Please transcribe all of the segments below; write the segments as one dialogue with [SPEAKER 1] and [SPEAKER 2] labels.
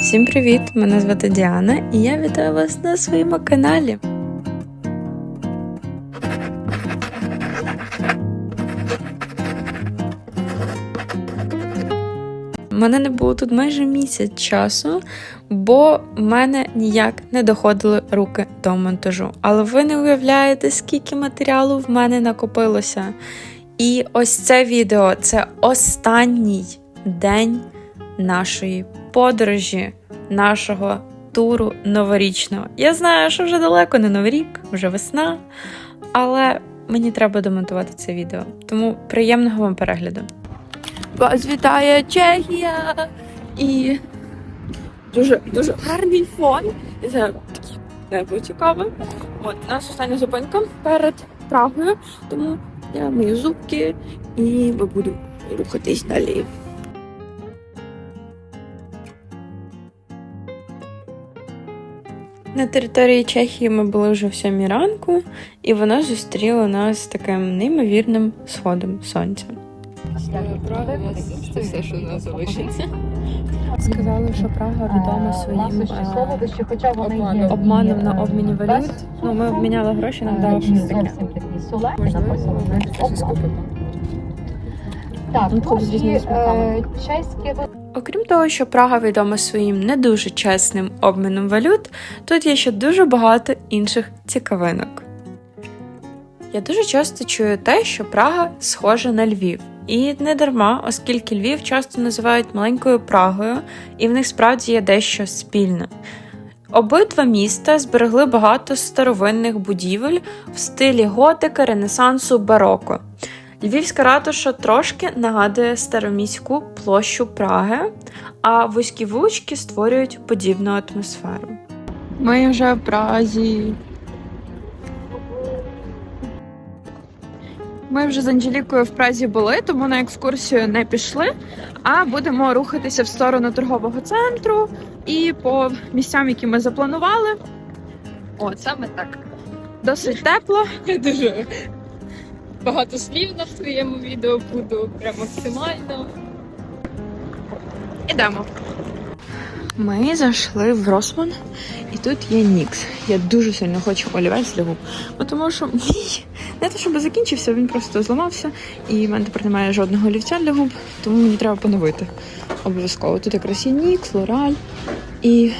[SPEAKER 1] Всім привіт! Мене звати Діана і я вітаю вас на своєму каналі. Мене не було тут майже місяць часу, бо в мене ніяк не доходили руки до монтажу. Але ви не уявляєте, скільки матеріалу в мене накопилося. І ось це відео це останній день нашої подорожі, нашого туру новорічного. Я знаю, що вже далеко не новий рік, вже весна, але мені треба домонтувати це відео. Тому приємного вам перегляду. Вас вітає Чехія і дуже дуже гарний фон. Це таке небо цікаве. От наша остання зупинка перед Прагою, тому я мию зубки і ми будемо рухатись далі. На території Чехії ми були вже в сьомій ранку, і вона зустріла нас таким неймовірним сходом сонця.
[SPEAKER 2] Це все, що у нас залишиться.
[SPEAKER 1] Сказали, що Прага відома своїм
[SPEAKER 3] є
[SPEAKER 1] обманом на обміні валют. Ну, ми обміняли гроші, нам дали щось таке.
[SPEAKER 3] Так,
[SPEAKER 1] Ну, походу, з
[SPEAKER 3] ну,
[SPEAKER 1] різними
[SPEAKER 3] і, е, чеські
[SPEAKER 1] Окрім того, що Прага відома своїм не дуже чесним обміном валют, тут є ще дуже багато інших цікавинок. Я дуже часто чую те, що Прага схожа на Львів. І не дарма, оскільки Львів часто називають маленькою Прагою, і в них справді є дещо спільне. Обидва міста зберегли багато старовинних будівель в стилі готики, ренесансу, бароко. Львівська ратуша трошки нагадує староміську площу Праги, а вузькі вулички створюють подібну атмосферу. Ми вже в Празі. Ми вже з Анжелікою в Празі були, тому на екскурсію не пішли, а будемо рухатися в сторону торгового центру і по місцям, які ми запланували. От саме так. Досить тепло.
[SPEAKER 2] Я дуже багато слів на своєму відео буду прям максимально.
[SPEAKER 1] Ідемо. Ми зайшли в Росман, і тут є Нікс. Я дуже сильно хочу олівець для губ. Бо тому що мій не те, щоб закінчився, він просто зламався, і в мене тепер немає жодного олівця для губ, тому мені треба поновити. Обов'язково. Тут якраз є Нікс, Лораль і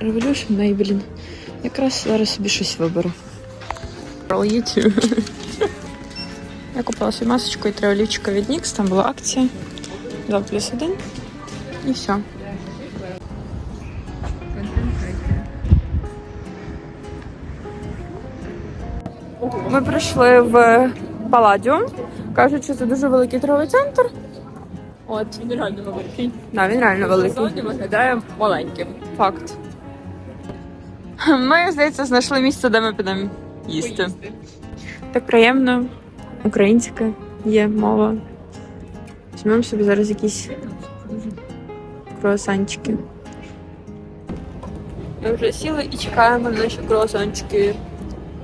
[SPEAKER 1] Revolution Maybelline. Якраз зараз собі щось виберу. YouTube. Я купила собі масочку і три олівчика від NYX, там була акція 2 плюс 1. І все. Ми прийшли в Паладіум. Кажуть, що це дуже великий торговий центр.
[SPEAKER 2] От, він реально великий.
[SPEAKER 1] Да, він реально великий.
[SPEAKER 2] Виглядає маленьким.
[SPEAKER 1] Факт. Ми, здається, знайшли місце, де ми підемо їсти. Так приємно. Українська є мова. Візьмемо собі зараз якісь круасанчики. Ми вже сіли і чекаємо на наші круасанчики.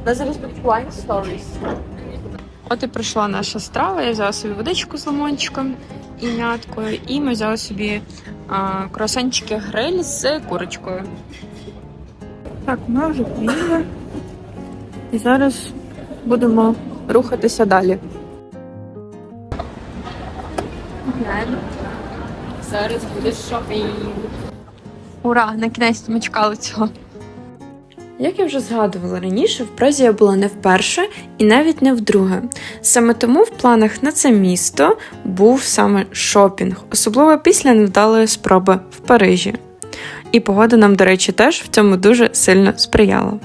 [SPEAKER 1] У нас зараз будуть wine stories. От і прийшла наша страва. Я взяла собі водичку з лимончиком і мяткою, і ми взяли собі а, круасанчики гриль з курочкою. Так, ми вже поїли. І зараз будемо рухатися далі.
[SPEAKER 2] Зараз буде шопінг.
[SPEAKER 1] Ура! На кінець ми чекали цього. Як я вже згадувала раніше, в Празі я була не вперше і навіть не вдруге. Саме тому в планах на це місто був саме шопінг, особливо після невдалої спроби в Парижі. І погода нам, до речі, теж в цьому дуже сильно сприяла.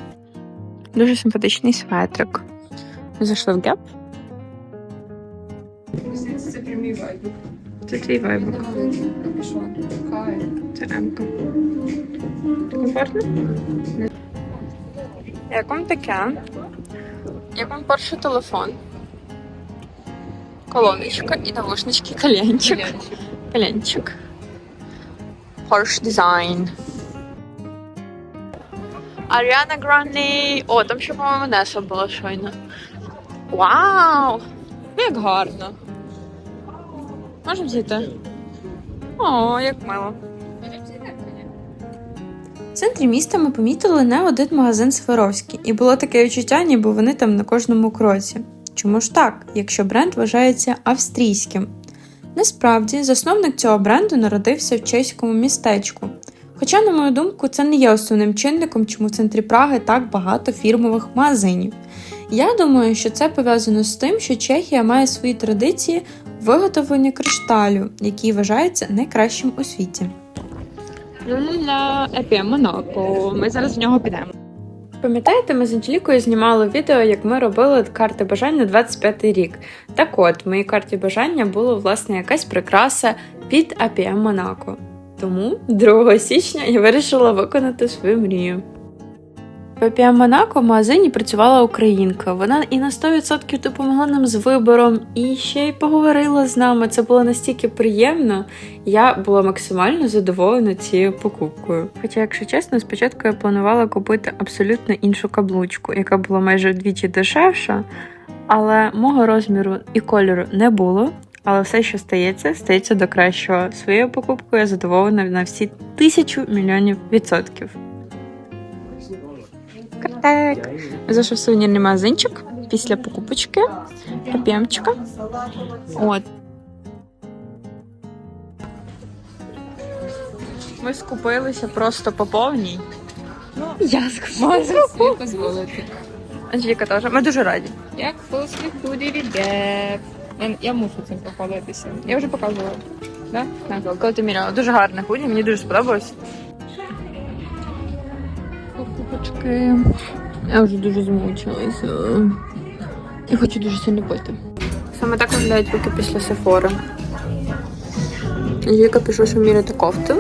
[SPEAKER 1] Дуже симпатичний светрик. Ми зайшли в Геп.
[SPEAKER 2] Це прямий вайб.
[SPEAKER 1] Це твій вайбик. Це Емка. Комфортно? Як вам таке? Як вам перший телефон? Колоночка і навушнички кальянчик. Кальянчик. Porsche Design. Аріана Гранді. О, там ще, по-моєму, Неса була щойно. Вау! Як гарно. Можемо зійти? О, як мило. центрі міста ми помітили не один магазин Сваровський, і було таке відчуття, ніби вони там на кожному кроці. Чому ж так, якщо бренд вважається австрійським? Насправді, засновник цього бренду народився в чеському містечку. Хоча, на мою думку, це не є основним чинником, чому в центрі Праги так багато фірмових магазинів. Я думаю, що це пов'язано з тим, що Чехія має свої традиції виготовлення кришталю, який вважається найкращим у світі.
[SPEAKER 2] Ля Епі Монако. Ми зараз в нього підемо.
[SPEAKER 1] Пам'ятаєте, ми з Анжелікою знімали відео, як ми робили карти бажань на 25 рік. Так от, в моїй карті бажання була власне якась прикраса під APM Монако. Тому 2 січня я вирішила виконати свою мрію. APM Монако в магазині працювала українка. Вона і на 100% допомогла нам з вибором, і ще й поговорила з нами. Це було настільки приємно. Я була максимально задоволена цією покупкою. Хоча, якщо чесно, спочатку я планувала купити абсолютно іншу каблучку, яка була майже вдвічі дешевша, але мого розміру і кольору не було. Але все, що стається, стається до кращого. Своєю покупкою я задоволена на всі тисячу мільйонів відсотків. Картек. Зайшов в сувенірний магазинчик після покупочки. П'ємчика. От. Ми скупилися просто по повній.
[SPEAKER 2] Ну,
[SPEAKER 1] Я
[SPEAKER 2] Можу собі дозволити.
[SPEAKER 1] Анжеліка теж. Ми дуже раді.
[SPEAKER 2] Як буде віддеп. Я, я мушу цим похвалитися. Я вже показувала. Да? Так.
[SPEAKER 1] Коли ти міряла, дуже гарне худі, мені дуже сподобалось. Покупочки. Я вже дуже змучилася. Я хочу дуже сильно пити. Саме так виглядають руки після сефори. Анжеліка пішла, що міряти кофту.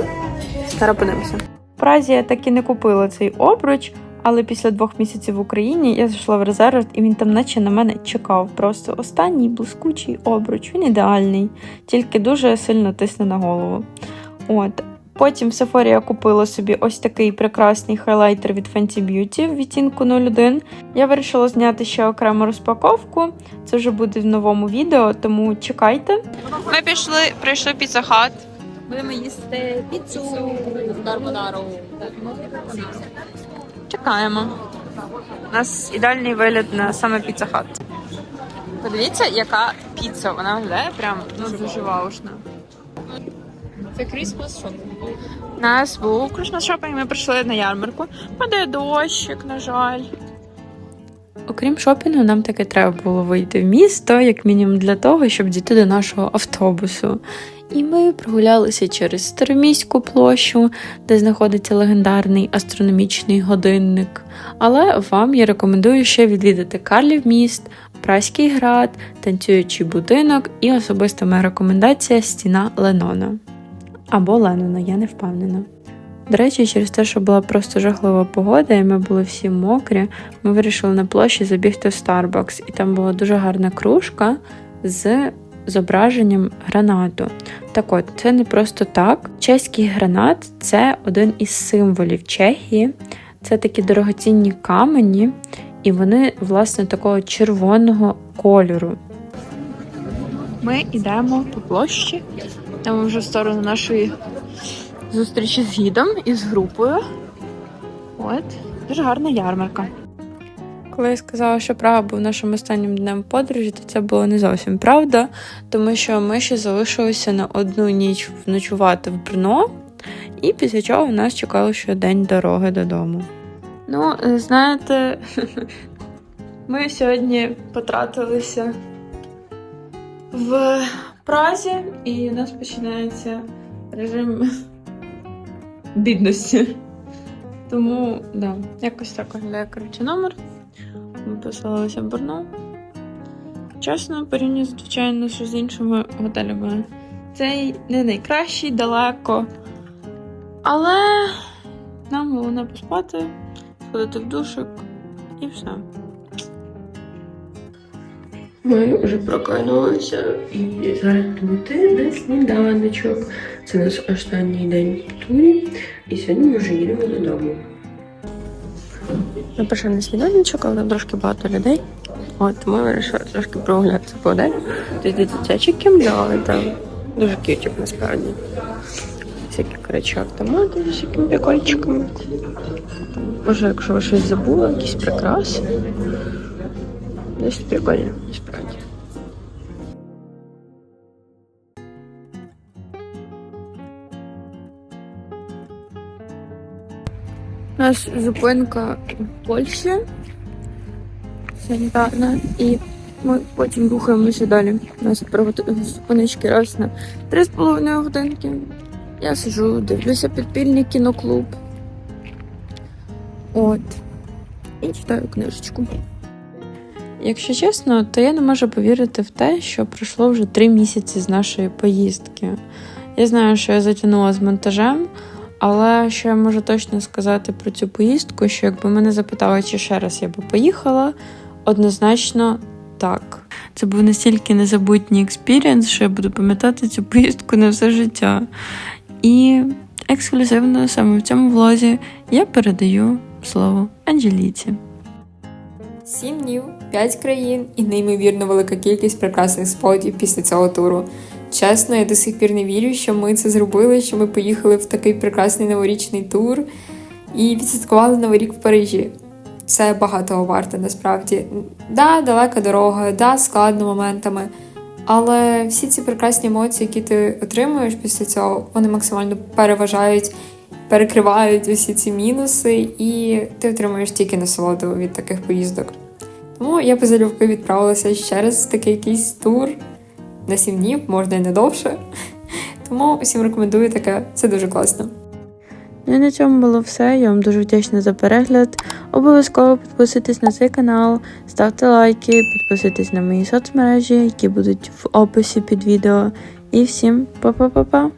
[SPEAKER 1] Зараз подивимося. В Празі я так і не купила цей обруч, але після двох місяців в Україні я зайшла в резерв, і він там наче на мене чекав. Просто останній блискучий обруч. Він ідеальний, тільки дуже сильно тисне на голову. От. Потім в Сефорі я купила собі ось такий прекрасний хайлайтер від Fenty Beauty в відтінку 01. Я вирішила зняти ще окрему розпаковку. Це вже буде в новому відео, тому чекайте. Ми пішли, прийшли піца хат.
[SPEAKER 2] Будемо їсти піцу карбонару.
[SPEAKER 1] Чекаємо. У нас ідеальний вигляд на саме піца хат. Подивіться, яка піца. Вона виглядає прям ну, дуже ваушно.
[SPEAKER 2] Це Christmas шоп.
[SPEAKER 1] У нас був Christmas шопінг, ми прийшли на ярмарку. Падає дощик, на жаль. Окрім шопінгу, нам таки треба було вийти в місто, як мінімум для того, щоб дійти до нашого автобусу. І ми прогулялися через Староміську площу, де знаходиться легендарний астрономічний годинник. Але вам я рекомендую ще відвідати Карлів міст, Праський град, танцюючий будинок і особиста моя рекомендація стіна Ленона. Або Ленона, я не впевнена. До речі, через те, що була просто жахлива погода, і ми були всі мокрі, ми вирішили на площі забігти в Starbucks, і там була дуже гарна кружка з зображенням гранату. Так от, це не просто так. Чеський гранат це один із символів Чехії. Це такі дорогоцінні камені, і вони, власне, такого червоного кольору. Ми йдемо по площі. Там вже в сторону нашої зустрічі з гідом і з групою. От, дуже гарна ярмарка. Коли я сказала, що Прага був нашим останнім днем подорожі, то це було не зовсім правда, тому що ми ще залишилися на одну ніч вночувати в Брно, і після чого в нас чекало ще день дороги додому. Ну, знаєте, ми сьогодні потратилися в Празі, і у нас починається режим бідності. Тому, да, якось так виглядає коротше номер. Ми поселилися в Борно. Чесно, порівняно, звичайно, що з іншими готелями. Цей не найкращий далеко. Але нам головне поспати, сходити в душик і все.
[SPEAKER 4] Ми вже прокинулися і зараз тут на сніданочок. Це наш останній день в турі, і сьогодні ми вже їдемо додому.
[SPEAKER 1] Ми прийшли на сніданочок, але трошки багато людей. От ми вирішили трошки прогулятися по. Тут є дитячий кімдали там. Дуже кютик насправді.
[SPEAKER 4] всякі коротше автомати з всякими прикольчиками. Може, якщо ви щось забули, якісь прикраси. Десь прикольно, насправді.
[SPEAKER 1] У нас зупинка в Польщі санітарна, і ми потім рухаємося далі. У нас зупиночки раз на 3,5 годинки. Я сижу, дивлюся підпільний кіноклуб. От. І читаю книжечку. Якщо чесно, то я не можу повірити в те, що пройшло вже три місяці з нашої поїздки. Я знаю, що я затягнула з монтажем, але що я можу точно сказати про цю поїздку, що якби мене запитали, чи ще раз я би поїхала, однозначно так. Це був настільки незабутній експірієнс, що я буду пам'ятати цю поїздку на все життя. І ексклюзивно саме в цьому влозі я передаю слово Анжеліці.
[SPEAKER 5] Сім днів, п'ять країн і неймовірно велика кількість прекрасних спотів після цього туру. Чесно, я до сих пір не вірю, що ми це зробили, що ми поїхали в такий прекрасний новорічний тур і відсвяткували Новий рік в Парижі. Це багатого варте насправді. Да, далека дорога, да, складно моментами. Але всі ці прекрасні емоції, які ти отримуєш після цього, вони максимально переважають, перекривають усі ці мінуси, і ти отримуєш тільки насолоду від таких поїздок. Тому я би залюбки відправилася ще раз в такий якийсь тур на сім днів, можна і не довше. Тому всім рекомендую таке, це дуже класно.
[SPEAKER 1] Ну і на цьому було все. Я вам дуже вдячна за перегляд. Обов'язково підписуйтесь на цей канал, ставте лайки, підписуйтесь на мої соцмережі, які будуть в описі під відео. І всім па-па-па-па!